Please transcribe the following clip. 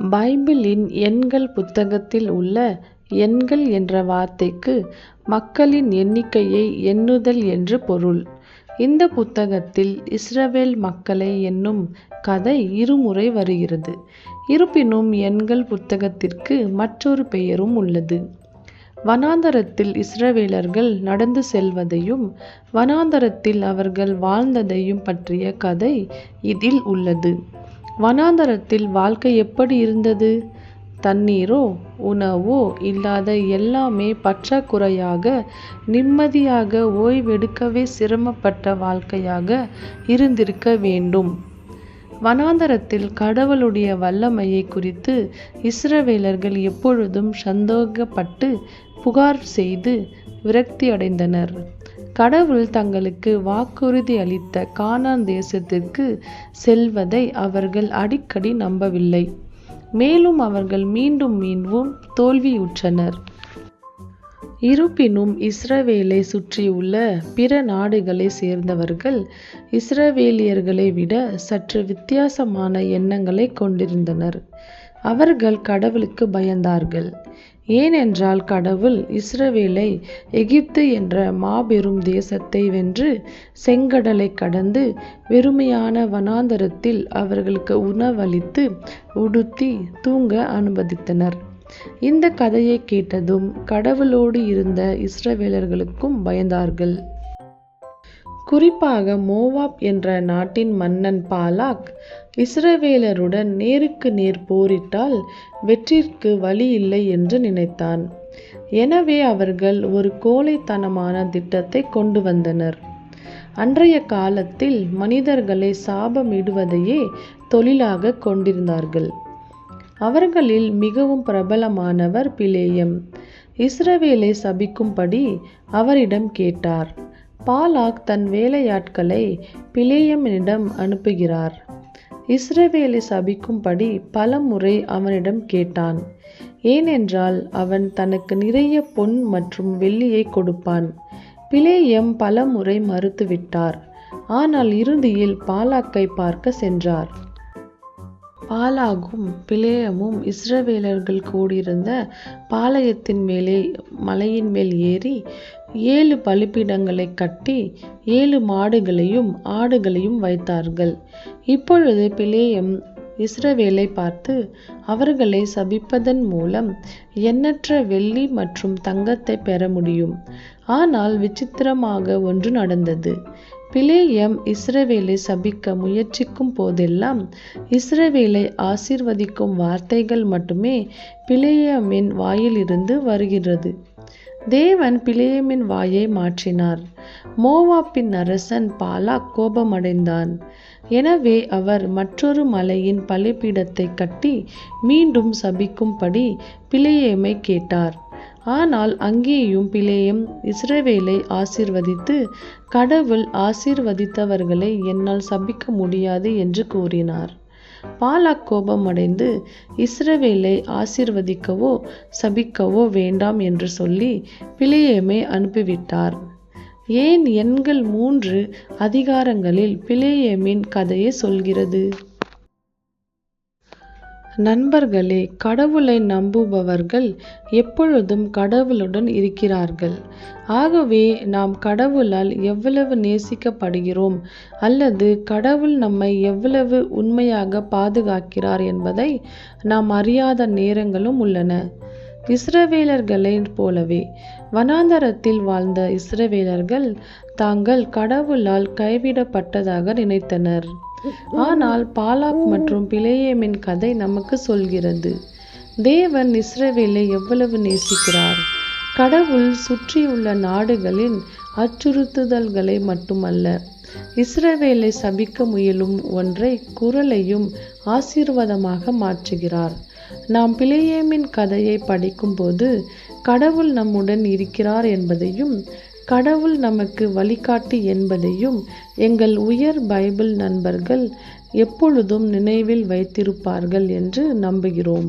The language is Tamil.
பைபிளின் எண்கள் புத்தகத்தில் உள்ள எண்கள் என்ற வார்த்தைக்கு மக்களின் எண்ணிக்கையை எண்ணுதல் என்று பொருள். இந்த புத்தகத்தில் இஸ்ரவேல் மக்களை என்னும் கதை இருமுறை வருகிறது. இருப்பினும் எண்கள் புத்தகத்திற்கு மற்றொரு பெயரும் உள்ளது. வனாந்தரத்தில் இஸ்ரவேலர்கள் நடந்து செல்வதையும் வனாந்தரத்தில் அவர்கள் வாழ்ந்ததையும் பற்றிய கதை இதில் உள்ளது. வனாந்தரத்தில் வாழ்க்கை எப்படி இருந்தது? தண்ணீரோ உணவோ இல்லாத எல்லாமே பற்றாக்குறையாக நிம்மதியாக ஓய்வெடுக்கவே சிரமப்பட்ட வாழ்க்கையாக இருந்திருக்க வேண்டும். வனாந்தரத்தில் கடவுளுடைய வல்லமையை குறித்து இஸ்ரவேலர்கள் எப்பொழுதும் சந்தோகப்பட்டு புகார் செய்து விரக்தியடைந்தனர். கடவுள் தங்களுக்கு வாக்குறுதி அளித்த கானான் தேசத்திற்கு செல்வதை அவர்கள் அடிக்கடி நம்பவில்லை. மேலும் அவர்கள் மீண்டும் மீண்டும் தோல்வியுற்றனர். இருப்பினும் இஸ்ரவேலை சுற்றியுள்ள பிற நாடுகளைச் சேர்ந்தவர்கள் இஸ்ரவேலியர்களை விட சற்று வித்தியாசமான எண்ணங்களைக் கொண்டிருந்தனர். அவர்கள் கடவுளுக்கு பயந்தார்கள். ஏனென்றால் கடவுள் இஸ்ரவேலை எகிப்து என்ற மாபெரும் தேசத்தை வென்று செங்கடலைக் கடந்து வெறுமையான வனாந்தரத்தில் அவர்களுக்கு உணவளித்து உடுத்தி தூங்க அனுமதித்தனர். இந்த கதையைக் கேட்டதும் கடவுளோடு இருந்த இஸ்ரவேலர்களுக்கும் பயந்தார்கள். குறிப்பாக மோவாப் என்ற நாட்டின் மன்னன் பாலாக் இஸ்ரவேலருடன் நேருக்கு நேர் போரிட்டால் வெற்றிக்கு இல்லை என்று நினைத்தான். எனவே அவர்கள் ஒரு கோழைத்தனமான திட்டத்தைக் கொண்டு வந்தனர். அன்றைய காலத்தில் மனிதர்களை சாபமிடுவதையே தொழிலாகக் கொண்டிருந்தார்கள். அவர்களில் மிகவும் பிரபலமானவர் பிலேயம். இஸ்ரவேலை சபிக்கும்படி அவரிடம் கேட்டார். பாலாக் தன் வேலையாட்களை பிலேயமிடம் அனுப்புகிறார். இஸ்ரவேலை சபிக்கும்படி பலமுறை அவனிடம் கேட்டான். ஏனென்றால் அவன் தனக்கு நிறைய பொன் மற்றும் வெள்ளியை கொடுப்பான். பிலேயம் பலமுறை மறுத்துவிட்டார். ஆனால் இறுதியில் பாலாக்கை பார்க்க சென்றார். பாலாகும் பிலேயமும் இஸ்ரவேலர்கள் கூடியிருந்த பாளையத்தின் மேலே மலையின் மேல் ஏறி ஏழு பலிபீடங்களைக் கட்டி ஏழு மாடுகளையும் ஆடுகளையும் வைத்தார்கள். இப்பொழுது பிளேயம் இஸ்ரவேலை பார்த்து அவர்களை சபிப்பதன் மூலம் எண்ணற்ற வெள்ளி மற்றும் தங்கத்தைப் பெற முடியும். ஆனால் விசித்திரமாக ஒன்று நடந்தது. பிளேயம் இஸ்ரவேலை சபிக்க முயற்சிக்கும் போதெல்லாம் இஸ்ரவேலை ஆசிர்வதிக்கும் வார்த்தைகள் மட்டுமே பிளேயமின் வாயிலிருந்து வருகிறது. தேவன் பிலேயமின் வாயை மாற்றினார். மோவாப்பின் அரசன் பாலா கோபமடைந்தான். எனவே அவர் மற்றொரு மலையின் பலிபீடத்தைக் கட்டி மீண்டும் சபிக்கும்படி பிலேயமைக் கேட்டார். ஆனால் அங்கேயும் பிலேயம் இஸ்ரவேலை ஆசிர்வதித்து கடவுள் ஆசீர்வதித்தவர்களை என்னால் சபிக்க முடியாது என்று கூறினார். பாலாக் கோபமடைந்து இஸ்ரவேலை ஆசிர்வதிக்கவோ சபிக்கவோ வேண்டாம் என்று சொல்லி பிலேயமை அனுப்பிவிட்டார். ஏன் எண்கள் மூன்று அதிகாரங்களில் பிலேயமின் கதையை சொல்கிறது? நண்பர்களே கடவுளை நம்புபவர்கள் எப்பொழுதும் கடவுளுடன் இருக்கிறார்கள். ஆகவே நாம் கடவுளால் எவ்வளவு நேசிக்கப்படுகிறோம் அல்லது கடவுள் நம்மை எவ்வளவு உண்மையாகப் பாதுகாக்கிறார் என்பதை நாம் அறியாத நேரங்களும் உள்ளன. இஸ்ரவேலர்களைப் போலவே வனாந்தரத்தில் வாழ்ந்த இஸ்ரவேலர்கள் தாங்கள் கடவுளால் கைவிடப்பட்டதாக நினைத்தனர். ஆனால் பாலாக் மற்றும் பிளேயமின் கதை நமக்கு சொல்கிறது தேவன் இஸ்ரவேலை எவ்வளவு நேசிக்கிறார். கடவுள் சுற்றியுள்ள நாடுகளின் அச்சுறுத்துதல்களை மட்டுமல்ல இஸ்ரவேலை சபிக்க முயலும் ஒன்றை குரலையும் ஆசீர்வாதமாக மாற்றுகிறார். நாம் பிளேயமின் கதையை படிக்கும்போது கடவுள் நம்முடன் இருக்கிறார் என்பதையும் கடவுள் நமக்கு வழிகாட்டி என்பதையும் எங்கள் உயர் பைபிள் நண்பர்கள் எப்பொழுதும் நினைவில் வைத்திருப்பார்கள் என்று நம்புகிறோம்.